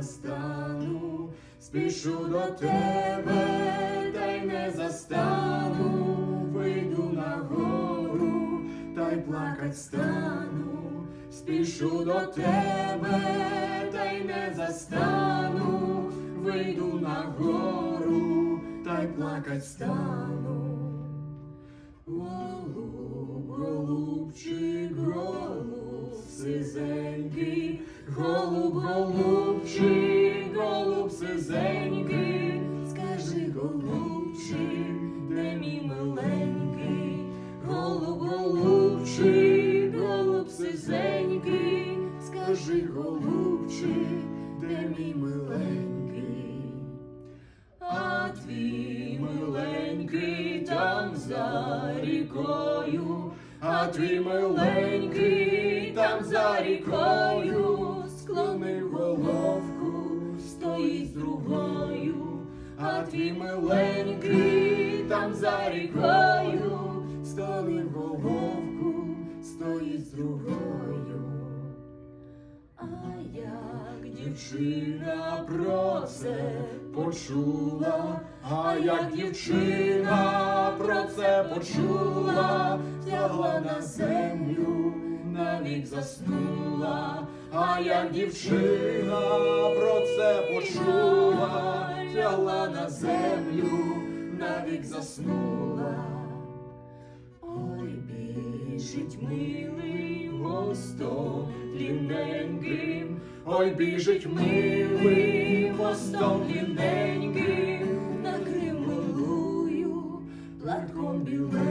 Не спішу до тебе, та й не застану, вийду на гору, та й плакать стану, спішу до тебе, та й не застану, вийду на гору, та й плакать стану. Голубчик, голуб, сизенький, голуб, голубчик, голуб, сизенький, скажи, голубчик, де мій миленький, голуб, голубчик, голуб, сизенький, скажи, голубчик, де мій миленький. А твій миленький там за рікою, а твій миленький там за рікою, склонив головку, стоїть другою, а твій миленький там за рікою, склонив головку, стоїть з другою. А як дівчина про це почула, а як дівчина про це почула, лягла на землю, навік заснула, а як дівчина про це почула, лягла на землю, навік заснула. Ой, біжить милий мостом длинненьким, ой, біжить милий мостом длинненьким, накрив милую платком біленьким,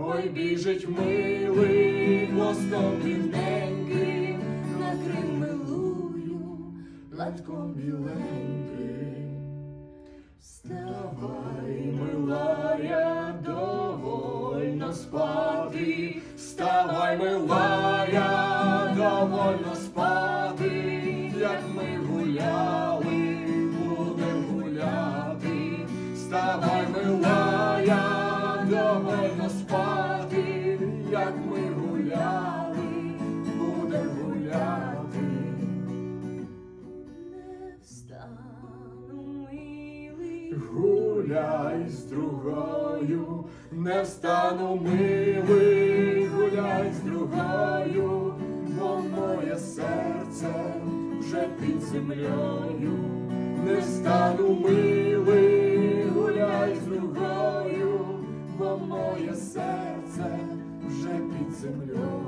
ой, біжить милий мостом длинненьким, накрив милую платком біленьким. Вставай, милая, довольно спати, вставай, милая, довольно спати, як ми гуляли, будем гуляти, вставай, милая, довольно спати, гуляй з другою, не встану милий, гуляй з другою, бо моє серце вже під землею, не встану милий, гуляй з другою, бо моє серце вже під землею.